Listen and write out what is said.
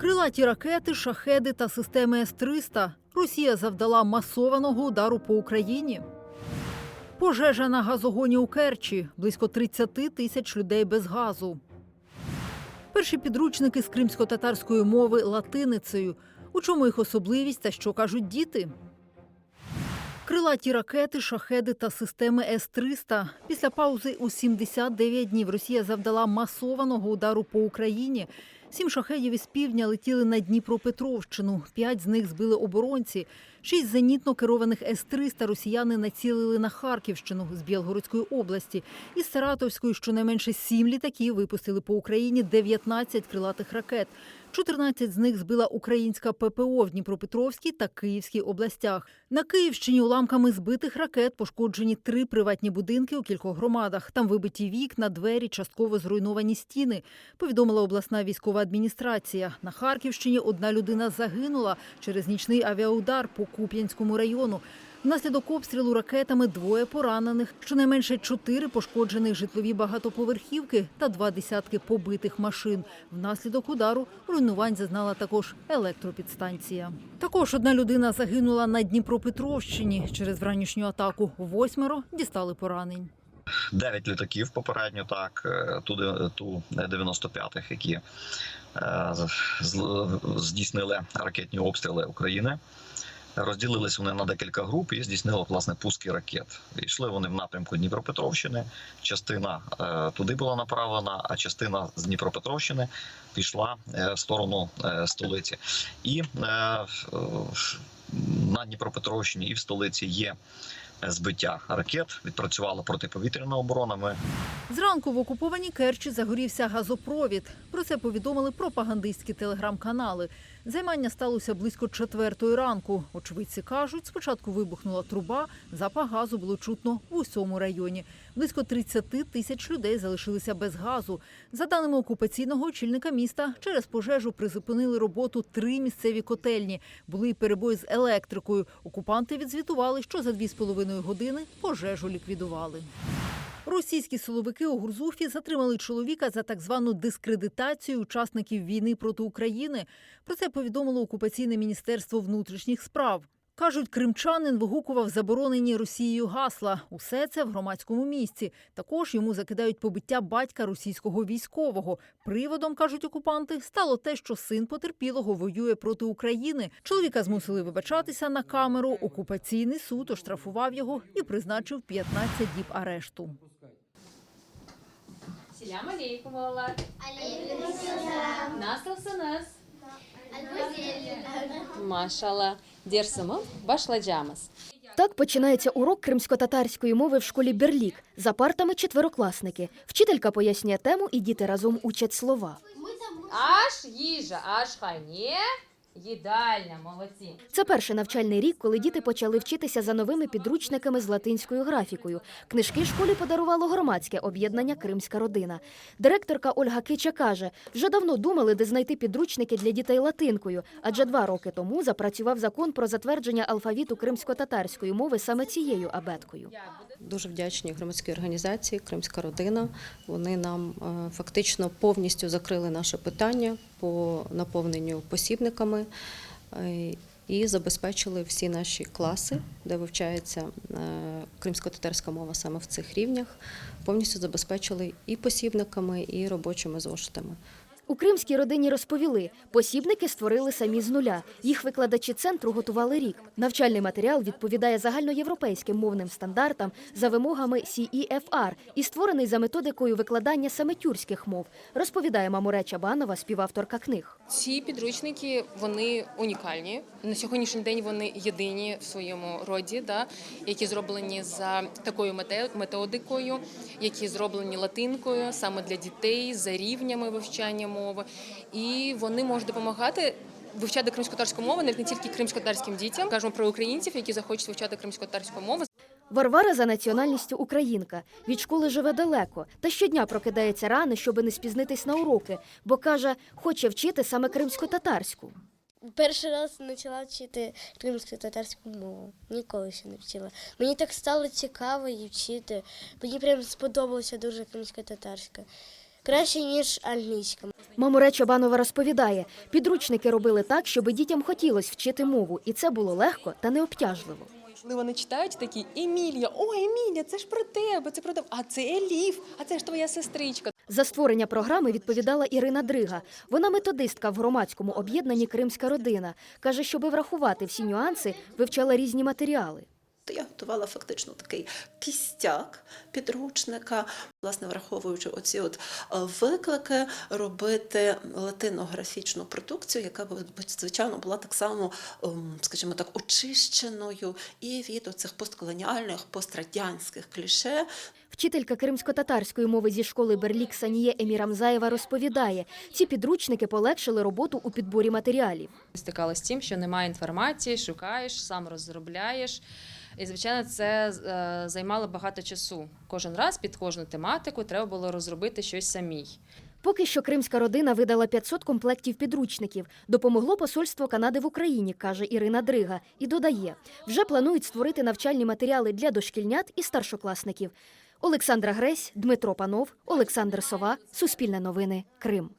Крилаті ракети, шахеди та системи С-300 Росія завдала масованого удару по Україні. Пожежа на газогоні у Керчі. Близько 30 тисяч людей без газу. Перші підручники з кримсько-татарської мови латиницею. У чому їх особливість та що кажуть діти? Крилаті ракети, шахеди та системи С-300. Після паузи у 79 днів Росія завдала масованого удару по Україні. Сім шахедів із півдня летіли на Дніпропетровщину. П'ять з них збили оборонці. Шість зенітно керованих С-300 росіяни націлили на Харківщину з Білгородської області. Із Саратовської щонайменше сім літаків випустили по Україні 19 крилатих ракет. 14 з них збила українська ППО в Дніпропетровській та Київській областях. На Київщині уламками збитих ракет пошкоджені три приватні будинки у кількох громадах. Там вибиті вікна, двері, частково зруйновані стіни. Повідомила обласна військова адміністрація. На Харківщині одна людина загинула через нічний авіаудар по Куп'янському району. Внаслідок обстрілу ракетами двоє поранених, щонайменше чотири пошкоджених житлові багатоповерхівки та два десятки побитих машин. Внаслідок удару руйнувань зазнала також електропідстанція. Також одна людина загинула на Дніпропетровщині через вранішню атаку. Восьмеро дістали поранень. Дев'ять літаків попередньо, так, е, ту, ту 95-х, які е, здійснили ракетні обстріли України. Розділились вони на декілька груп і здійснили власне пуски ракет. Йшли вони в напрямку Дніпропетровщини. Частина е, туди була направлена, а частина з Дніпропетровщини пішла е, в сторону е, столиці. І е, в- на Дніпропетровщині і в столиці є збиття ракет. Відпрацювала протиповітряна оборона. Ми Зранку в окупованій Керчі загорівся газопровід. Про це повідомили пропагандистські телеграм-канали. Займання сталося близько четвертої ранку. Очевидці кажуть, спочатку вибухнула труба, запах газу було чутно в усьому районі. Близько 30 тисяч людей залишилися без газу. За даними окупаційного очільника міста, через пожежу призупинили роботу три місцеві котельні. Були й перебої з електрикою. Окупанти відзвітували, що за дві з половиною години пожежу ліквідували. Російські силовики у Гурзуфі затримали чоловіка за так звану дискредитацію учасників війни проти України. Про це повідомило окупаційне міністерство внутрішніх справ. Кажуть, кримчанин вигукував заборонені Росією гасла. Усе це в громадському місці. Також йому закидають побиття батька російського військового. Приводом кажуть окупанти стало те, що син потерпілого воює проти України. Чоловіка змусили вибачатися на камеру. Окупаційний суд оштрафував його і призначив 15 діб арешту. Selam aleyküm oğullar. Nasılsınız? Maşallah. Dersimi башладжамас. Так починається урок кримсько-татарської мови в школі Берлік. За партами четверокласники. Вчителька пояснює тему, і діти разом учать слова. Аж їжа, аж хані, їдальня, молодці. Це перший навчальний рік, коли діти почали вчитися за новими підручниками з латинською графікою. Книжки школі подарувало громадське об'єднання Кримська родина. Директорка Ольга Кича каже, вже давно думали, де знайти підручники для дітей латинкою, адже два роки тому запрацював закон про затвердження алфавіту кримсько-татарської мови саме цією абеткою. Дуже вдячні громадській організації Кримська родина. Вони нам е, фактично повністю закрили наше питання по наповненню посібниками е, і забезпечили всі наші класи, де вивчається е, кримсько-татарська мова саме в цих рівнях. Повністю забезпечили і посібниками, і робочими зошитами. У кримській родині розповіли, посібники створили самі з нуля. Їх викладачі центру готували рік. Навчальний матеріал відповідає загальноєвропейським мовним стандартам за вимогами CEFR і створений за методикою викладання саме тюркських мов, розповідає Мамуре Чабанова, співавторка книг. Ці підручники вони унікальні. На сьогоднішній день вони єдині в своєму роді, да, які зроблені за такою методикою, які зроблені латинкою саме для дітей за рівнями вивчання. І вони можуть допомагати. Вивчати кримсько-татарську мову не тільки кримсько-татарським дітям, кажемо про українців, які захочуть вивчати кримсько-татарську мову. Варвара за національністю українка. Від школи живе далеко, та щодня прокидається рано, щоби не спізнитись на уроки, бо каже, хоче вчити саме кримсько-татарську. Перший раз почала вчити кримську татарську мову. Ніколи ще не вчила. Мені так стало цікаво її вчити. Мені прям сподобалася дуже кримська татарська. Краще, ніж англійська. Мамуре Чобанова розповідає, підручники робили так, щоб дітям хотілося вчити мову, і це було легко та необтяжливо. Коли вони читають такі Емілія, о, Емілія, це ж про тебе, це про тебе. А це Еліф, а це ж твоя сестричка. За створення програми відповідала Ірина Дрига. Вона методистка в громадському об'єднанні Кримська родина. Каже, щоби врахувати всі нюанси, вивчала різні матеріали. То я готувала фактично такий кістяк підручника, власне, враховуючи оці от е, виклики, робити латинографічну продукцію, яка б, звичайно була так само, ем, скажімо так, очищеною і від оцих постколоніальних, пострадянських кліше, Вчителька кримсько-татарської мови зі школи Берлік Саніє Емірамзаєва розповідає, ці підручники полегшили роботу у підборі матеріалів. Стикалася з тим, що немає інформації, шукаєш, сам розробляєш. І, звичайно, це е, займало багато часу. Кожен раз під кожну тематику треба було розробити щось самій. Поки що кримська родина видала 500 комплектів підручників. Допомогло посольство Канади в Україні, каже Ірина Дрига, і додає, вже планують створити навчальні матеріали для дошкільнят і старшокласників. Олександра Гресь, Дмитро Панов, Олександр Сова, Суспільне новини, Крим.